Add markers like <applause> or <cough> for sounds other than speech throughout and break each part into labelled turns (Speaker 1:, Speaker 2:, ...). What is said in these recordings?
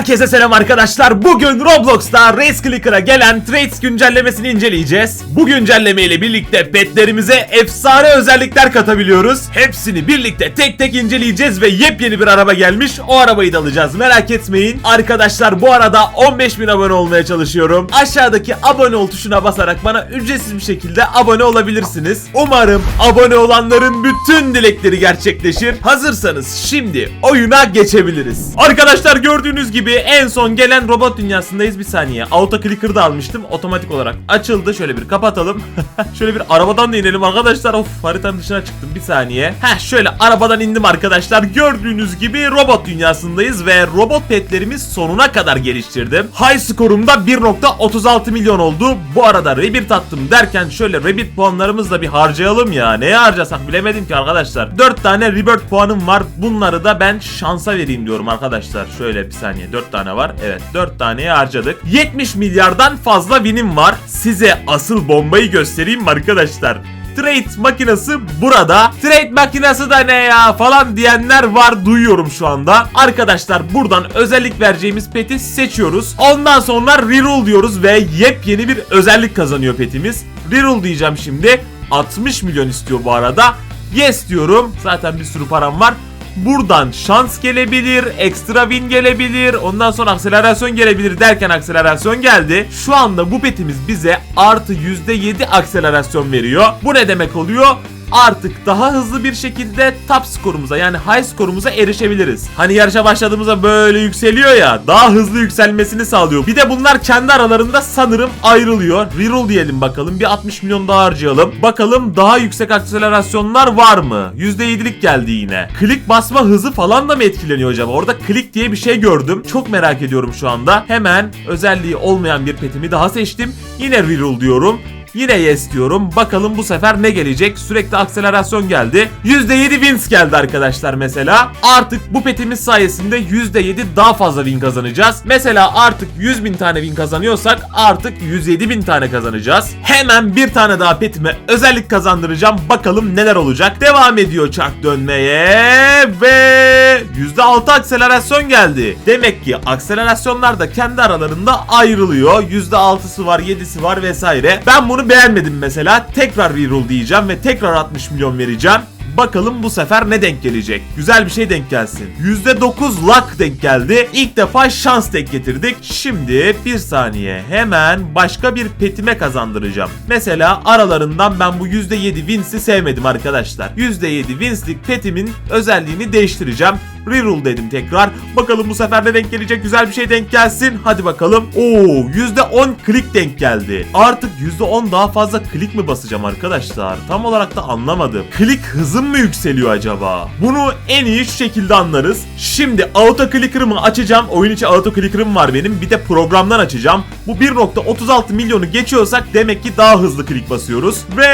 Speaker 1: Herkese selam arkadaşlar. Bugün Roblox'ta Race Clicker'a gelen Trades güncellemesini inceleyeceğiz. Bu güncelleme ile birlikte petlerimize efsane özellikler katabiliyoruz. Hepsini birlikte tek tek inceleyeceğiz ve yepyeni bir araba gelmiş. O arabayı da alacağız. Merak etmeyin. Arkadaşlar bu arada 15.000 abone olmaya çalışıyorum. Aşağıdaki abone ol tuşuna basarak bana ücretsiz bir şekilde abone olabilirsiniz. Umarım abone olanların bütün dilekleri gerçekleşir. Hazırsanız şimdi oyuna geçebiliriz. Arkadaşlar gördüğünüz gibi en son gelen robot dünyasındayız bir saniye. Auto clicker da almıştım. Otomatik olarak açıldı. Şöyle bir kapatalım. <laughs> şöyle bir arabadan da inelim arkadaşlar. Of haritanın dışına çıktım bir saniye. Heh şöyle arabadan indim arkadaşlar. Gördüğünüz gibi robot dünyasındayız ve robot petlerimiz sonuna kadar geliştirdim. High skorumda 1.36 milyon oldu. Bu arada rebirth attım derken şöyle rebirth puanlarımızı da bir harcayalım ya. Neye harcasak bilemedim ki arkadaşlar. 4 tane rebirth puanım var. Bunları da ben şansa vereyim diyorum arkadaşlar. Şöyle bir saniye 4 tane var. Evet 4 taneye harcadık. 70 milyardan fazla winim var. Size asıl bombayı göstereyim arkadaşlar? Trade makinesi burada. Trade makinesi da ne ya falan diyenler var duyuyorum şu anda. Arkadaşlar buradan özellik vereceğimiz peti seçiyoruz. Ondan sonra reroll diyoruz ve yepyeni bir özellik kazanıyor petimiz. Reroll diyeceğim şimdi. 60 milyon istiyor bu arada. Yes diyorum. Zaten bir sürü param var. Buradan şans gelebilir, ekstra win gelebilir, ondan sonra akselerasyon gelebilir derken akselerasyon geldi. Şu anda bu petimiz bize artı %7 akselerasyon veriyor. Bu ne demek oluyor? Artık daha hızlı bir şekilde top skorumuza yani high skorumuza erişebiliriz. Hani yarışa başladığımızda böyle yükseliyor ya daha hızlı yükselmesini sağlıyor. Bir de bunlar kendi aralarında sanırım ayrılıyor. Reroll diyelim bakalım bir 60 milyon daha harcayalım. Bakalım daha yüksek akselerasyonlar var mı? %7'lik geldi yine. Klik basma hızı falan da mı etkileniyor acaba? Orada klik diye bir şey gördüm. Çok merak ediyorum şu anda. Hemen özelliği olmayan bir petimi daha seçtim. Yine reroll diyorum. Yine yes diyorum. Bakalım bu sefer ne gelecek? Sürekli akselerasyon geldi. %7 wins geldi arkadaşlar mesela. Artık bu petimiz sayesinde %7 daha fazla win kazanacağız. Mesela artık 100 bin tane win kazanıyorsak artık 107 bin tane kazanacağız. Hemen bir tane daha petime özellik kazandıracağım. Bakalım neler olacak. Devam ediyor çark dönmeye ve %6 akselerasyon geldi. Demek ki akselerasyonlar da kendi aralarında ayrılıyor. %6'sı var, 7'si var vesaire. Ben bunu beğenmedim mesela. Tekrar reroll diyeceğim ve tekrar 60 milyon vereceğim. Bakalım bu sefer ne denk gelecek? Güzel bir şey denk gelsin. %9 luck denk geldi. İlk defa şans denk getirdik. Şimdi bir saniye hemen başka bir petime kazandıracağım. Mesela aralarından ben bu %7 wins'i sevmedim arkadaşlar. %7 wins'lik petimin özelliğini değiştireceğim. Reroll dedim tekrar. Bakalım bu sefer ne denk gelecek? Güzel bir şey denk gelsin. Hadi bakalım. Oo %10 klik denk geldi. Artık %10 daha fazla klik mi basacağım arkadaşlar? Tam olarak da anlamadım. Klik hızım mı yükseliyor acaba? Bunu en iyi şu şekilde anlarız. Şimdi auto clicker'ımı açacağım. Oyun içi auto clicker'ım var benim. Bir de programdan açacağım. Bu 1.36 milyonu geçiyorsak demek ki daha hızlı klik basıyoruz. Ve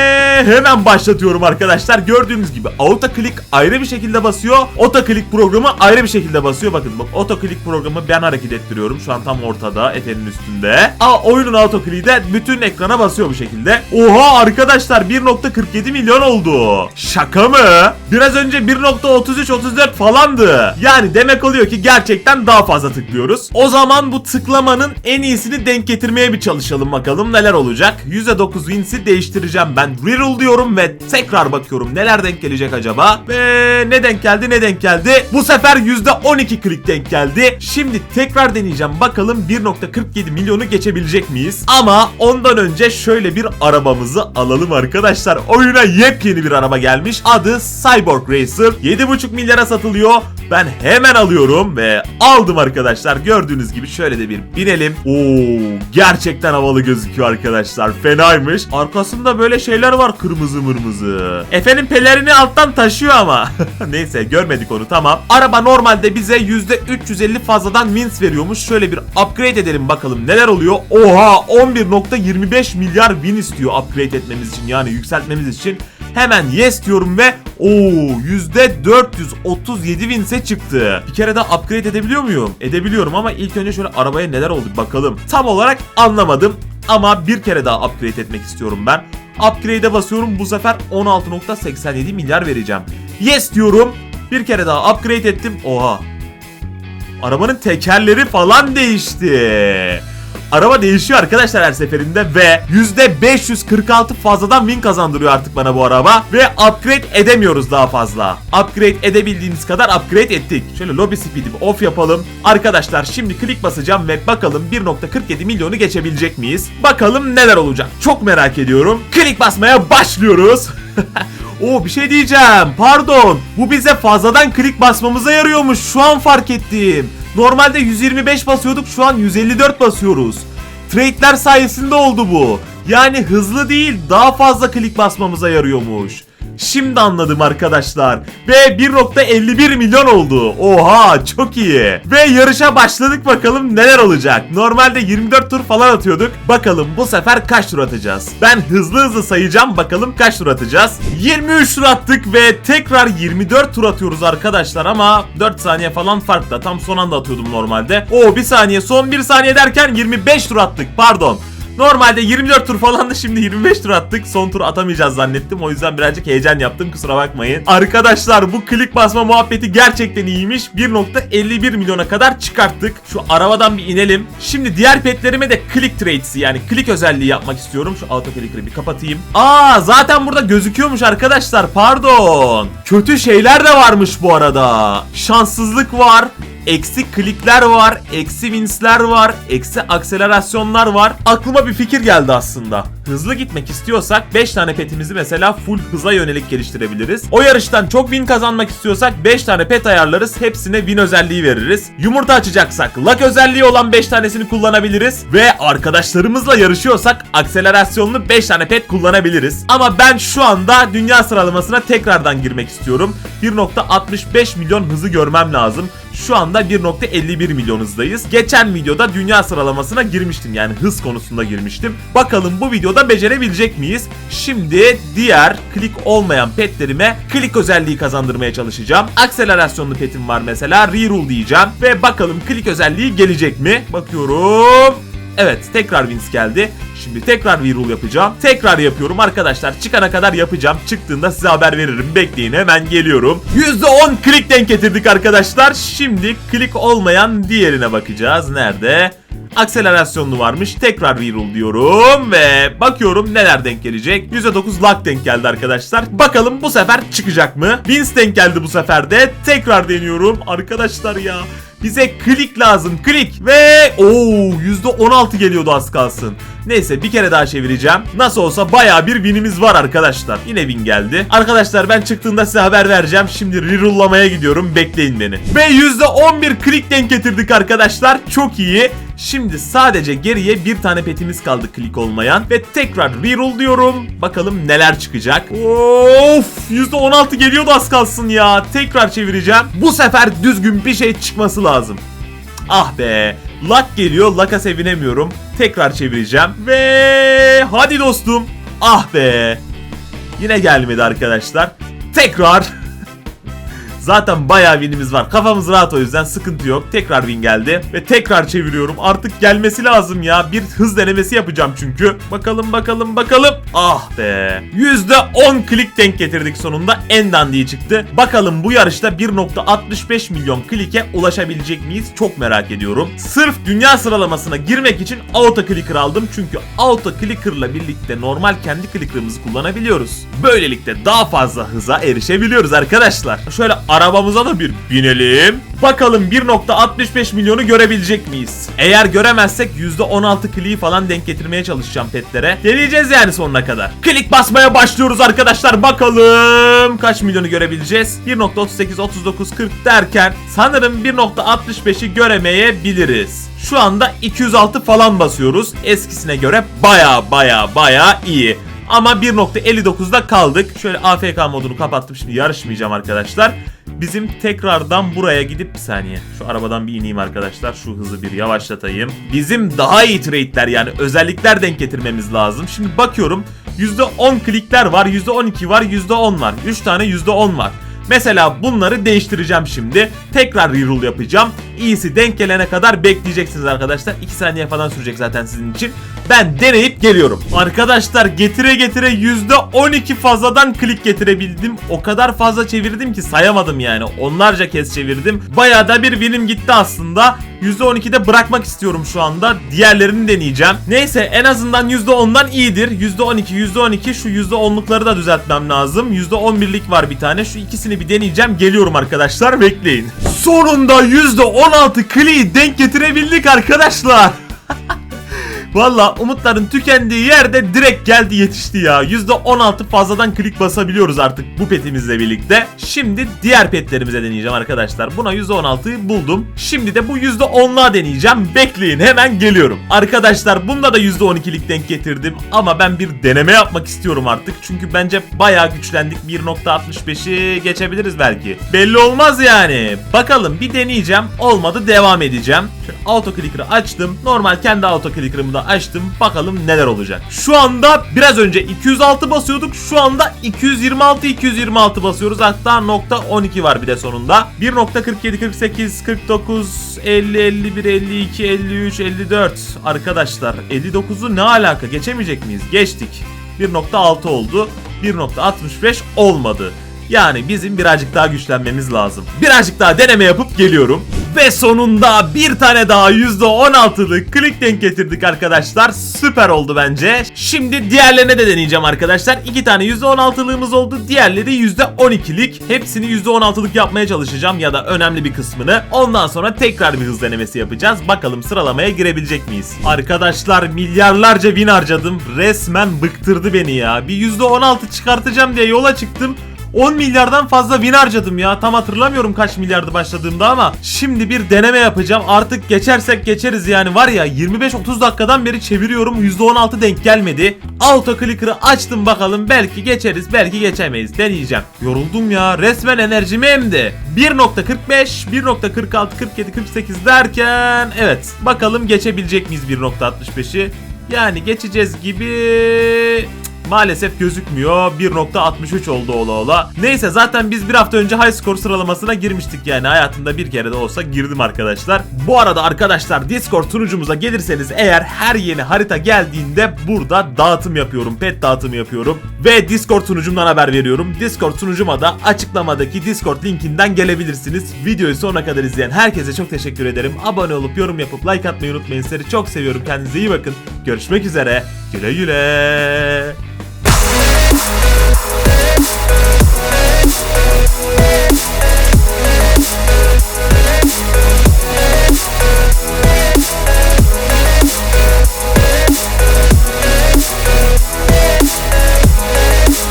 Speaker 1: hemen başlatıyorum arkadaşlar. Gördüğünüz gibi auto click ayrı bir şekilde basıyor. Auto click programı ayrı bir şekilde basıyor. Bakın bak auto click programı ben hareket ettiriyorum. Şu an tam ortada Efe'nin üstünde. Aa oyunun auto click'i de bütün ekrana basıyor bu şekilde. Oha arkadaşlar 1.47 milyon oldu. Şaka mı? Biraz önce 1.33-34 falandı. Yani demek oluyor ki gerçekten daha fazla tıklıyoruz. O zaman bu tıklamanın en iyisini denk getirmeye bir çalışalım bakalım neler olacak. %9 wins'i değiştireceğim ben. Reroll diyorum ve tekrar bakıyorum neler denk gelecek acaba. Ve ne denk geldi ne denk geldi. Bu sefer %12 klik denk geldi. Şimdi tekrar deneyeceğim. Bakalım 1.47 milyonu geçebilecek miyiz? Ama ondan önce şöyle bir arabamızı alalım arkadaşlar. Oyuna yepyeni bir araba gelmiş. Adı Cyborg Racer. 7.5 milyara satılıyor. Ben hemen alıyorum ve aldım arkadaşlar. Gördüğünüz gibi şöyle de bir binelim. Oo, gerçekten havalı gözüküyor arkadaşlar. Fenaymış. Arkasında böyle şeyler var kırmızı mırmızı. Efendim pelerini alttan taşıyor ama. <laughs> Neyse görmedik onu tamam. Araba normalde bize %350 fazladan wins veriyormuş. Şöyle bir upgrade edelim bakalım neler oluyor. Oha 11.25 milyar win istiyor upgrade etmemiz için yani yükseltmemiz için. Hemen yes diyorum ve o %437 winse çıktı. Bir kere daha upgrade edebiliyor muyum? Edebiliyorum ama ilk önce şöyle arabaya neler oldu bakalım. Tam olarak anlamadım ama bir kere daha upgrade etmek istiyorum ben. Upgrade'e basıyorum bu sefer 16.87 milyar vereceğim. Yes diyorum. Bir kere daha upgrade ettim. Oha. Arabanın tekerleri falan değişti. Araba değişiyor arkadaşlar her seferinde ve %546 fazladan win kazandırıyor artık bana bu araba. Ve upgrade edemiyoruz daha fazla. Upgrade edebildiğimiz kadar upgrade ettik. Şöyle lobby speed'i off yapalım. Arkadaşlar şimdi klik basacağım ve bakalım 1.47 milyonu geçebilecek miyiz? Bakalım neler olacak. Çok merak ediyorum. Klik basmaya başlıyoruz. <laughs> Oo bir şey diyeceğim. Pardon. Bu bize fazladan klik basmamıza yarıyormuş. Şu an fark ettim. Normalde 125 basıyorduk. Şu an 154 basıyoruz. Trade'ler sayesinde oldu bu. Yani hızlı değil daha fazla klik basmamıza yarıyormuş. Şimdi anladım arkadaşlar. Ve 1.51 milyon oldu. Oha çok iyi. Ve yarışa başladık bakalım neler olacak. Normalde 24 tur falan atıyorduk. Bakalım bu sefer kaç tur atacağız. Ben hızlı hızlı sayacağım bakalım kaç tur atacağız. 23 tur attık ve tekrar 24 tur atıyoruz arkadaşlar ama 4 saniye falan farkla. Tam son anda atıyordum normalde. Oo bir saniye son bir saniye derken 25 tur attık pardon. Normalde 24 tur falandı şimdi 25 tur attık. Son tur atamayacağız zannettim. O yüzden birazcık heyecan yaptım kusura bakmayın. Arkadaşlar bu klik basma muhabbeti gerçekten iyiymiş. 1.51 milyona kadar çıkarttık. Şu arabadan bir inelim. Şimdi diğer petlerime de click trades'i yani click özelliği yapmak istiyorum. Şu auto clicker'ı bir kapatayım. Aa zaten burada gözüküyormuş arkadaşlar. Pardon. Kötü şeyler de varmış bu arada. Şanssızlık var eksi klikler var, eksi winsler var, eksi akselerasyonlar var. Aklıma bir fikir geldi aslında. Hızlı gitmek istiyorsak 5 tane petimizi mesela full hıza yönelik geliştirebiliriz. O yarıştan çok win kazanmak istiyorsak 5 tane pet ayarlarız. Hepsine win özelliği veririz. Yumurta açacaksak luck özelliği olan 5 tanesini kullanabiliriz. Ve arkadaşlarımızla yarışıyorsak akselerasyonlu 5 tane pet kullanabiliriz. Ama ben şu anda dünya sıralamasına tekrardan girmek istiyorum. 1.65 milyon hızı görmem lazım. Şu anda 1.51 milyon hızdayız. Geçen videoda dünya sıralamasına girmiştim yani hız konusunda girmiştim. Bakalım bu videoda becerebilecek miyiz? Şimdi diğer klik olmayan petlerime klik özelliği kazandırmaya çalışacağım. Akselerasyonlu petim var mesela reroll diyeceğim ve bakalım klik özelliği gelecek mi? Bakıyorum. Evet tekrar wins geldi. Şimdi tekrar reroll yapacağım. Tekrar yapıyorum arkadaşlar. Çıkana kadar yapacağım. Çıktığında size haber veririm. Bekleyin hemen geliyorum. %10 klik denk getirdik arkadaşlar. Şimdi klik olmayan diğerine bakacağız. Nerede? Akselerasyonlu varmış. Tekrar reroll diyorum ve bakıyorum neler denk gelecek. %9 luck denk geldi arkadaşlar. Bakalım bu sefer çıkacak mı? Wins denk geldi bu sefer de. Tekrar deniyorum. Arkadaşlar ya. Bize klik lazım. Klik. Ve ooo %16 geliyordu az kalsın. Neyse bir kere daha çevireceğim. Nasıl olsa baya bir winimiz var arkadaşlar. Yine win geldi. Arkadaşlar ben çıktığında size haber vereceğim. Şimdi reroll'lamaya gidiyorum. Bekleyin beni. Ve %11 klik denk getirdik arkadaşlar. Çok iyi. Şimdi sadece geriye bir tane petimiz kaldı klik olmayan. Ve tekrar reroll diyorum. Bakalım neler çıkacak. Of %16 geliyordu az kalsın ya. Tekrar çevireceğim. Bu sefer düzgün bir şey çıkması lazım. Ah be. Luck geliyor. Luck'a sevinemiyorum. Tekrar çevireceğim. Ve hadi dostum. Ah be. Yine gelmedi arkadaşlar. Tekrar. Zaten bayağı winimiz var. Kafamız rahat o yüzden sıkıntı yok. Tekrar win geldi. Ve tekrar çeviriyorum. Artık gelmesi lazım ya. Bir hız denemesi yapacağım çünkü. Bakalım bakalım bakalım. Ah be. %10 klik denk getirdik sonunda. En dandiği çıktı. Bakalım bu yarışta 1.65 milyon klike ulaşabilecek miyiz? Çok merak ediyorum. Sırf dünya sıralamasına girmek için auto clicker aldım. Çünkü auto clicker'la birlikte normal kendi clicker'ımızı kullanabiliyoruz. Böylelikle daha fazla hıza erişebiliyoruz arkadaşlar. Şöyle arabamıza da bir binelim. Bakalım 1.65 milyonu görebilecek miyiz? Eğer göremezsek %16 kliği falan denk getirmeye çalışacağım petlere. Deneyeceğiz yani sonuna kadar. Klik basmaya başlıyoruz arkadaşlar. Bakalım kaç milyonu görebileceğiz? 1.38, 39, 40 derken sanırım 1.65'i göremeyebiliriz. Şu anda 206 falan basıyoruz. Eskisine göre baya baya baya iyi. Ama 1.59'da kaldık. Şöyle AFK modunu kapattım. Şimdi yarışmayacağım arkadaşlar. Bizim tekrardan buraya gidip bir saniye. Şu arabadan bir ineyim arkadaşlar. Şu hızı bir yavaşlatayım. Bizim daha iyi trade'ler yani özellikler denk getirmemiz lazım. Şimdi bakıyorum. %10 klikler var. %12 var. %10 var. 3 tane %10 var. Mesela bunları değiştireceğim şimdi. Tekrar reroll yapacağım. İyisi denk gelene kadar bekleyeceksiniz arkadaşlar. 2 saniye falan sürecek zaten sizin için. Ben deneyip deyip geliyorum. Arkadaşlar getire getire %12 fazladan klik getirebildim. O kadar fazla çevirdim ki sayamadım yani. Onlarca kez çevirdim. Bayağı da bir bilim gitti aslında. %12'de bırakmak istiyorum şu anda. Diğerlerini deneyeceğim. Neyse en azından %10'dan iyidir. %12, %12 şu %10'lukları da düzeltmem lazım. %11'lik var bir tane. Şu ikisini bir deneyeceğim. Geliyorum arkadaşlar bekleyin. Sonunda %16 kliği denk getirebildik arkadaşlar. <laughs> Valla umutların tükendiği yerde direkt geldi yetişti ya. %16 fazladan klik basabiliyoruz artık bu petimizle birlikte. Şimdi diğer petlerimize deneyeceğim arkadaşlar. Buna %16'yı buldum. Şimdi de bu %10'luğa deneyeceğim. Bekleyin hemen geliyorum. Arkadaşlar bunda da %12'lik denk getirdim. Ama ben bir deneme yapmak istiyorum artık. Çünkü bence bayağı güçlendik. 1.65'i geçebiliriz belki. Belli olmaz yani. Bakalım bir deneyeceğim. Olmadı devam edeceğim. Şöyle auto clicker'ı açtım. Normal kendi auto clicker'ımı da açtım. Bakalım neler olacak. Şu anda biraz önce 206 basıyorduk. Şu anda 226 226 basıyoruz. Hatta nokta 12 var bir de sonunda. 1.47 48 49 50 51 52 53 54 arkadaşlar 59'u ne alaka geçemeyecek miyiz? Geçtik. 1.6 oldu. 1.65 olmadı. Yani bizim birazcık daha güçlenmemiz lazım. Birazcık daha deneme yapıp geliyorum. Ve sonunda bir tane daha %16'lık klik denk getirdik arkadaşlar. Süper oldu bence. Şimdi diğerlerine de deneyeceğim arkadaşlar. İki tane %16'lığımız oldu. Diğerleri %12'lik. Hepsini %16'lık yapmaya çalışacağım ya da önemli bir kısmını. Ondan sonra tekrar bir hız denemesi yapacağız. Bakalım sıralamaya girebilecek miyiz? Arkadaşlar milyarlarca win harcadım. Resmen bıktırdı beni ya. Bir %16 çıkartacağım diye yola çıktım. 10 milyardan fazla win harcadım ya. Tam hatırlamıyorum kaç milyardı başladığımda ama şimdi bir deneme yapacağım. Artık geçersek geçeriz yani var ya 25-30 dakikadan beri çeviriyorum. %16 denk gelmedi. Auto clicker'ı açtım bakalım. Belki geçeriz, belki geçemeyiz. Deneyeceğim. Yoruldum ya. Resmen enerjimi emdi. 1.45, 1.46, 47, 48 derken evet. Bakalım geçebilecek miyiz 1.65'i? Yani geçeceğiz gibi Maalesef gözükmüyor. 1.63 oldu ola ola. Neyse zaten biz bir hafta önce high score sıralamasına girmiştik yani. Hayatımda bir kere de olsa girdim arkadaşlar. Bu arada arkadaşlar Discord sunucumuza gelirseniz eğer her yeni harita geldiğinde burada dağıtım yapıyorum. Pet dağıtımı yapıyorum. Ve Discord sunucumdan haber veriyorum. Discord sunucuma da açıklamadaki Discord linkinden gelebilirsiniz. Videoyu sonuna kadar izleyen herkese çok teşekkür ederim. Abone olup yorum yapıp like atmayı unutmayın. Sizleri çok seviyorum. Kendinize iyi bakın. Görüşmek üzere. Güle güle.